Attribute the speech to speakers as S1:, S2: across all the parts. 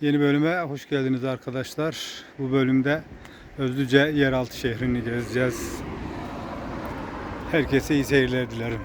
S1: Yeni bölüme hoş geldiniz arkadaşlar. Bu bölümde Özlüce yeraltı şehrini gezeceğiz. Herkese iyi seyirler dilerim.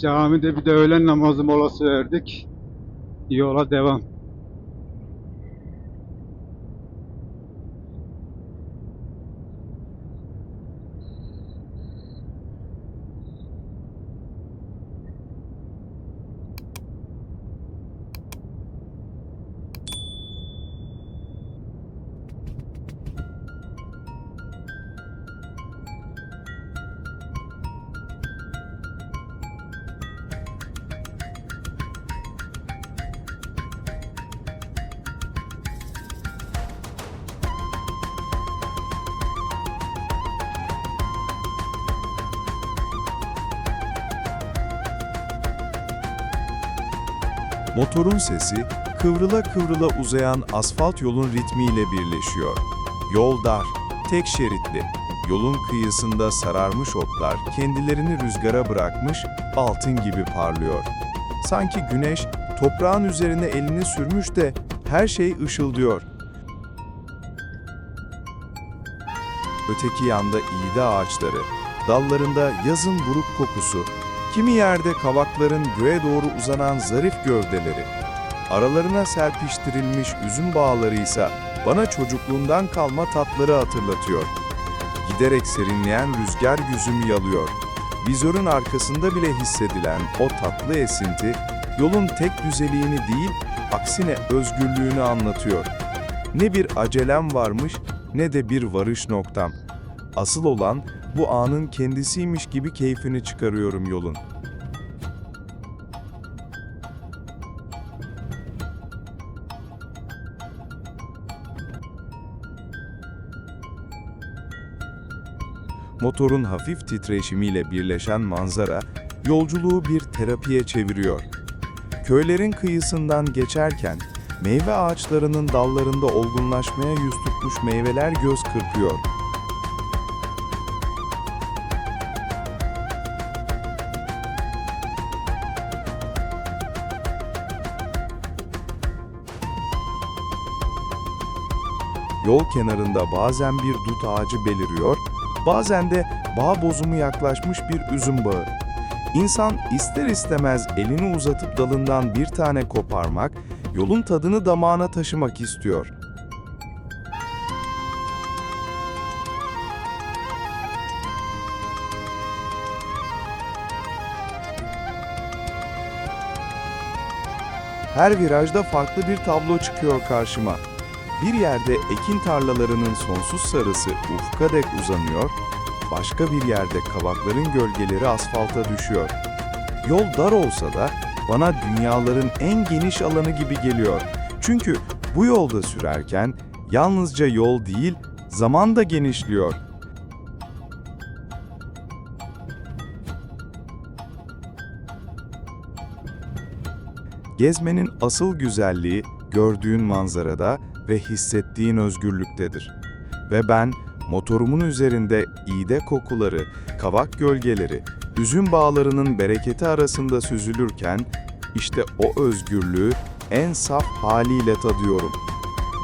S1: Camide bir de öğlen namazı molası verdik. Yola devam.
S2: Motorun sesi kıvrıla kıvrıla uzayan asfalt yolun ritmiyle birleşiyor. Yol dar, tek şeritli. Yolun kıyısında sararmış otlar kendilerini rüzgara bırakmış, altın gibi parlıyor. Sanki güneş toprağın üzerine elini sürmüş de her şey ışıldıyor. Öteki yanda iğde ağaçları, dallarında yazın buruk kokusu, kimi yerde kavakların göğe doğru uzanan zarif gövdeleri, aralarına serpiştirilmiş üzüm bağları ise bana çocukluğumdan kalma tatları hatırlatıyor. Giderek serinleyen rüzgar yüzümü yalıyor. Vizörün arkasında bile hissedilen o tatlı esinti, yolun tek düzeliğini değil, aksine özgürlüğünü anlatıyor. Ne bir acelem varmış, ne de bir varış noktam. Asıl olan bu anın kendisiymiş gibi keyfini çıkarıyorum yolun. Motorun hafif titreşimiyle birleşen manzara yolculuğu bir terapiye çeviriyor. Köylerin kıyısından geçerken meyve ağaçlarının dallarında olgunlaşmaya yüz tutmuş meyveler göz kırpıyor. Yol kenarında bazen bir dut ağacı beliriyor, bazen de bağ bozumu yaklaşmış bir üzüm bağı. İnsan ister istemez elini uzatıp dalından bir tane koparmak, yolun tadını damağına taşımak istiyor. Her virajda farklı bir tablo çıkıyor karşıma. Bir yerde ekin tarlalarının sonsuz sarısı ufka dek uzanıyor, başka bir yerde kavakların gölgeleri asfalta düşüyor. Yol dar olsa da bana dünyaların en geniş alanı gibi geliyor. Çünkü bu yolda sürerken yalnızca yol değil, zaman da genişliyor. Gezmenin asıl güzelliği gördüğün manzarada ve hissettiğin özgürlüktedir. Ve ben motorumun üzerinde iğde kokuları, kavak gölgeleri, üzüm bağlarının bereketi arasında süzülürken işte o özgürlüğü en saf haliyle tadıyorum.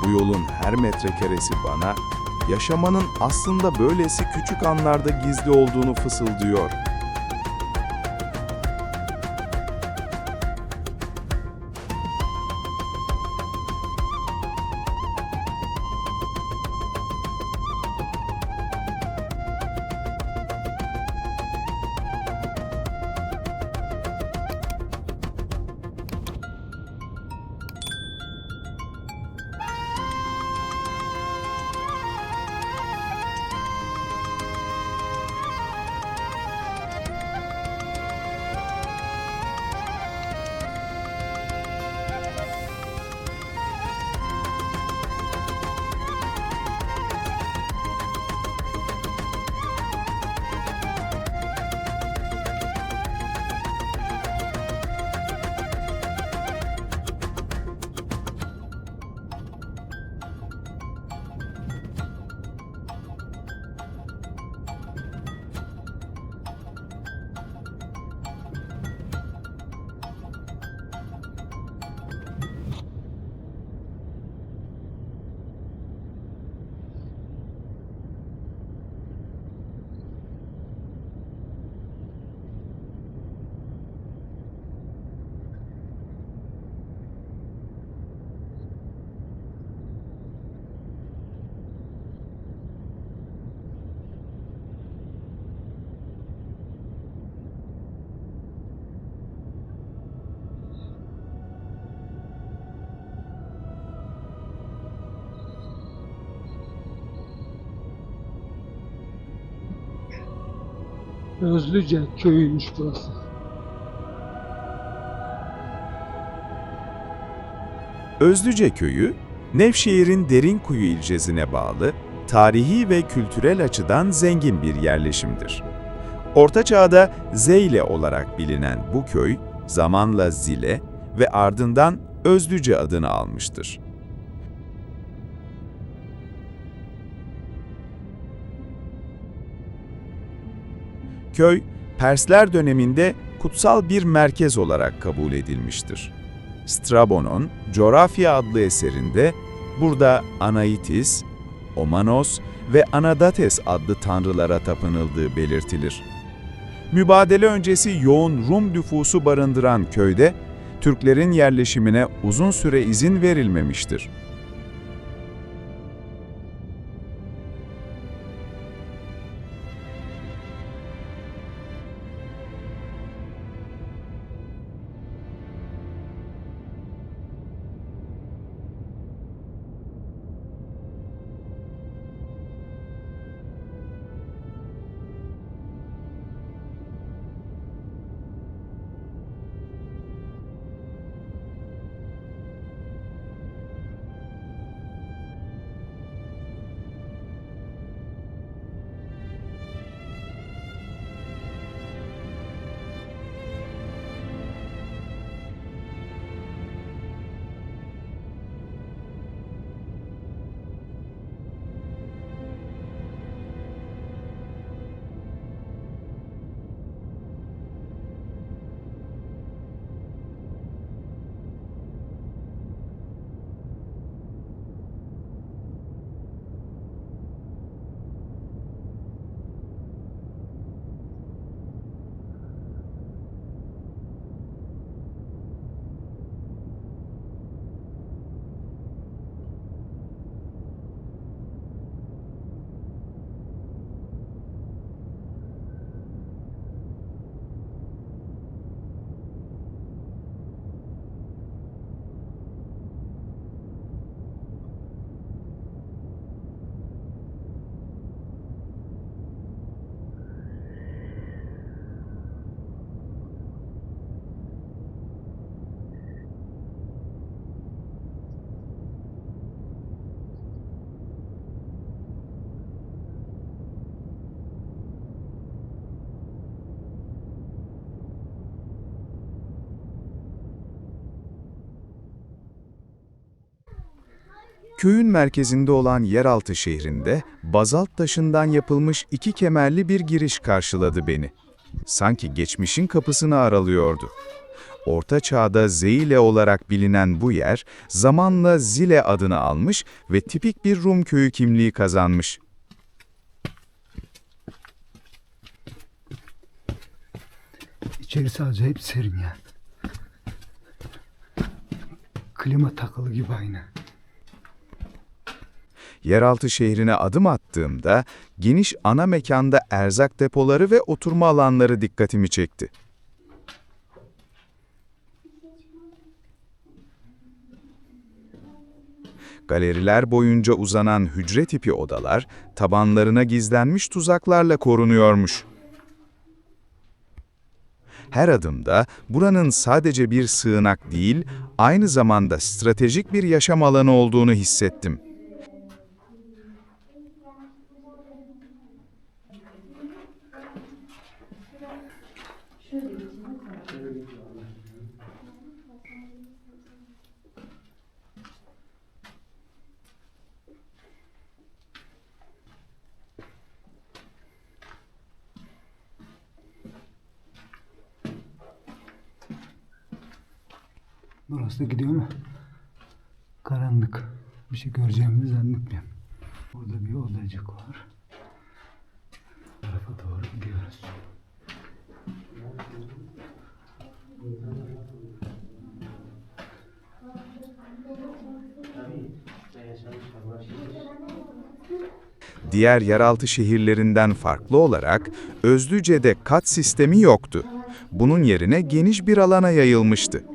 S2: Bu yolun her metrekaresi bana yaşamanın aslında böylesi küçük anlarda gizli olduğunu fısıldıyor.
S1: Özlüce köyüymüş burası.
S2: Özlüce köyü, Nevşehir'in Derinkuyu ilçesine bağlı, tarihi ve kültürel açıdan zengin bir yerleşimdir. Orta Çağ'da Zeyle olarak bilinen bu köy, zamanla Zile ve ardından Özlüce adını almıştır. Köy, Persler döneminde kutsal bir merkez olarak kabul edilmiştir. Strabon'un Coğrafya adlı eserinde burada Anaitis, Omanos ve Anadates adlı tanrılara tapınıldığı belirtilir. Mübadele öncesi yoğun Rum nüfusu barındıran köyde Türklerin yerleşimine uzun süre izin verilmemiştir. Köyün merkezinde olan yeraltı şehrinde bazalt taşından yapılmış iki kemerli bir giriş karşıladı beni. Sanki geçmişin kapısını aralıyordu. Orta Çağ'da Zeyle olarak bilinen bu yer zamanla Zile adını almış ve tipik bir Rum köyü kimliği kazanmış.
S1: İçerisi acayip serin ya. Klima takılı gibi aynı.
S2: Yeraltı şehrine adım attığımda geniş ana mekanda erzak depoları ve oturma alanları dikkatimi çekti. Galeriler boyunca uzanan hücre tipi odalar tabanlarına gizlenmiş tuzaklarla korunuyormuş. Her adımda buranın sadece bir sığınak değil, aynı zamanda stratejik bir yaşam alanı olduğunu hissettim.
S1: Burası da gidiyor mu? Karanlık. Bir şey göreceğimizi zannetmiyorum. Burada bir odacık var. Tarafa doğru gidiyoruz.
S2: Diğer yeraltı şehirlerinden farklı olarak Özlüce'de kat sistemi yoktu. Bunun yerine geniş bir alana yayılmıştı.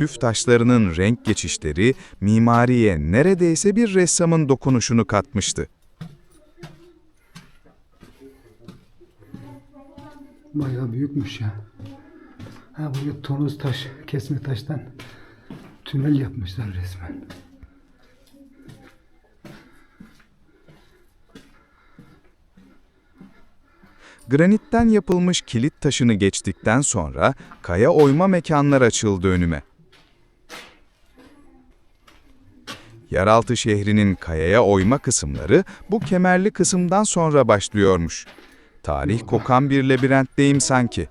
S2: Tüf taşlarının renk geçişleri mimariye neredeyse bir ressamın dokunuşunu katmıştı.
S1: Bayağı büyükmüş ya. Ha buraya tonuz taş, kesme taştan tünel yapmışlar resmen.
S2: Granitten yapılmış kilit taşını geçtikten sonra kaya oyma mekanlar açıldı önüme. Yeraltı şehrinin kayaya oyma kısımları bu kemerli kısımdan sonra başlıyormuş. Tarih kokan bir labirentteyim sanki.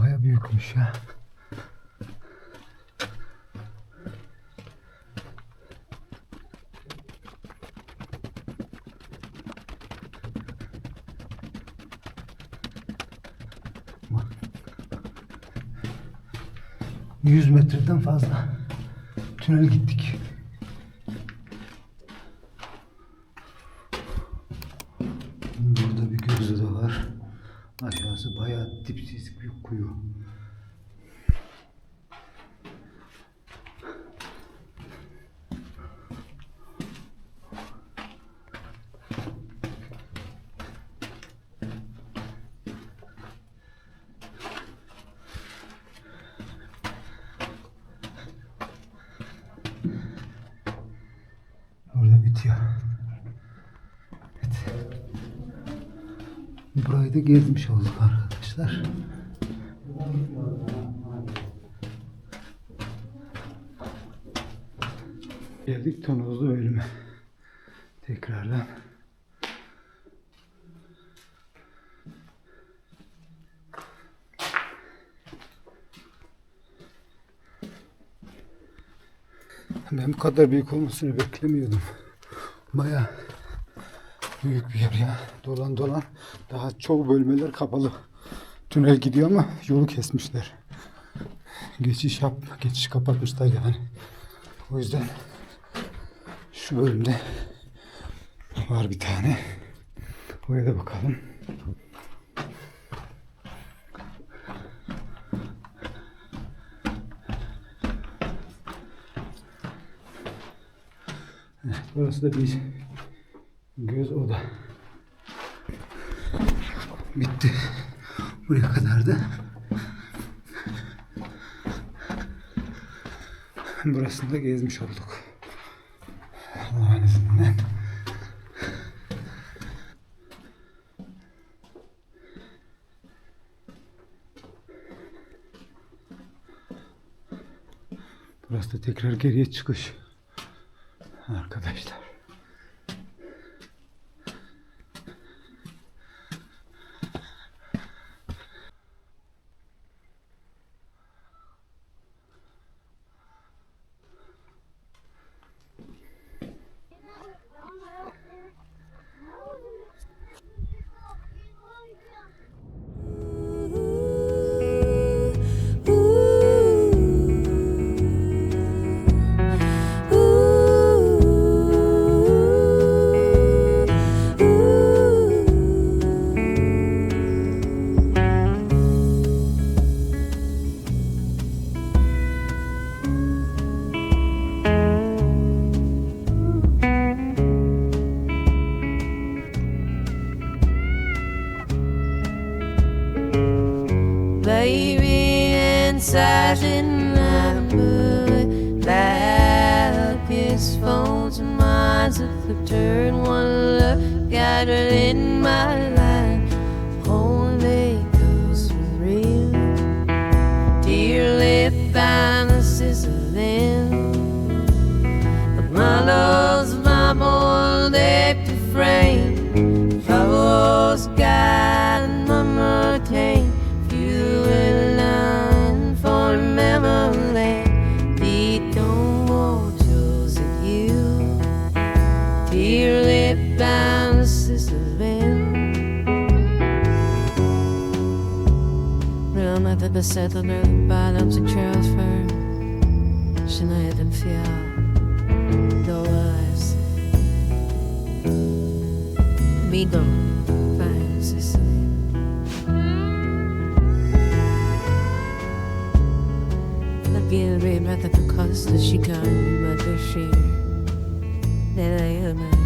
S1: Bayağı büyükmüş ya. Bak. 100 metreden fazla tünel gittik. Burada bir gözü de var. Aşağısı bayağı dipsiz bir kuyu. Da gezmiş olduk arkadaşlar. Geldik tonozlu bölüme. Tekrardan. Ben bu kadar büyük olmasını beklemiyordum. Bayağı büyük bir yer ya. Dolan dolan. Daha çoğu bölmeler kapalı. Tünel gidiyor ama yolu kesmişler. Geçiş yap, geçiş kapatmışlar yani. O yüzden şu bölümde var bir tane. Oraya da bakalım. Evet, burası da bir göz oda. Bitti. Buraya kadardı. Burasını da gezmiş olduk. Allah'ın izniyle. Burası da tekrar geriye çıkış. Arkadaşlar.
S3: settled her balance don't find this. Dollars, Migo, Fine Sicily. La cost remata she costa chicane, ma bechir, then I am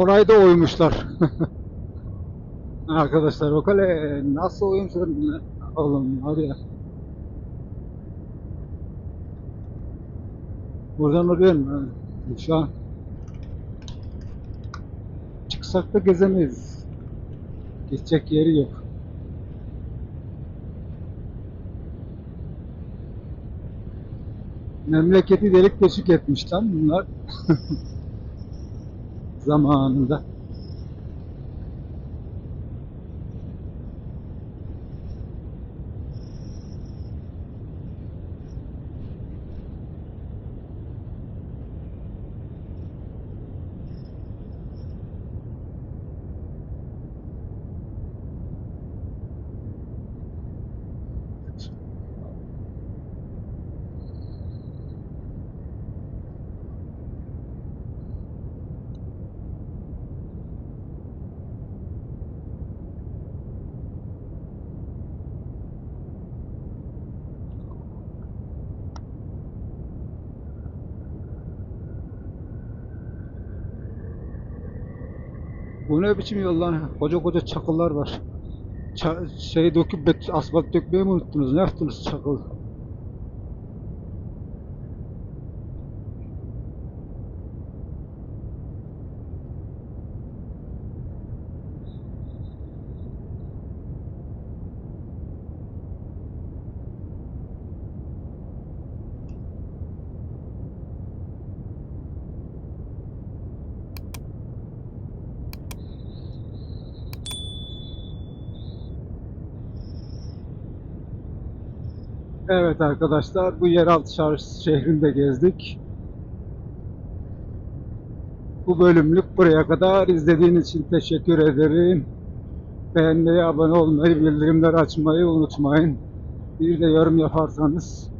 S1: Orayı da oymuşlar. Arkadaşlar o kale nasıl oymuşlar oğlum var ya. Buradan oraya mı? Şu an çıksak da gezemeyiz. Geçecek yeri yok. Memleketi delik deşik etmiş lan bunlar. Zamanında. Bu ne biçim yol lan? Koca koca çakıllar var. Ça şey döküp asfalt dökmeyi mi unuttunuz? Ne yaptınız çakıl? Evet arkadaşlar bu yeraltı şarj şehrinde gezdik. Bu bölümlük buraya kadar izlediğiniz için teşekkür ederim. Beğenmeyi, abone olmayı, bildirimleri açmayı unutmayın. Bir de yorum yaparsanız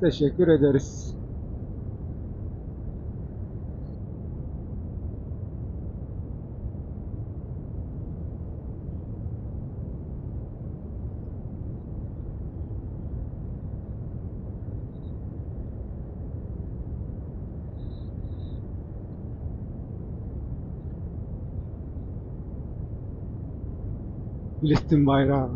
S1: teşekkür ederiz. Filistin bayrağı.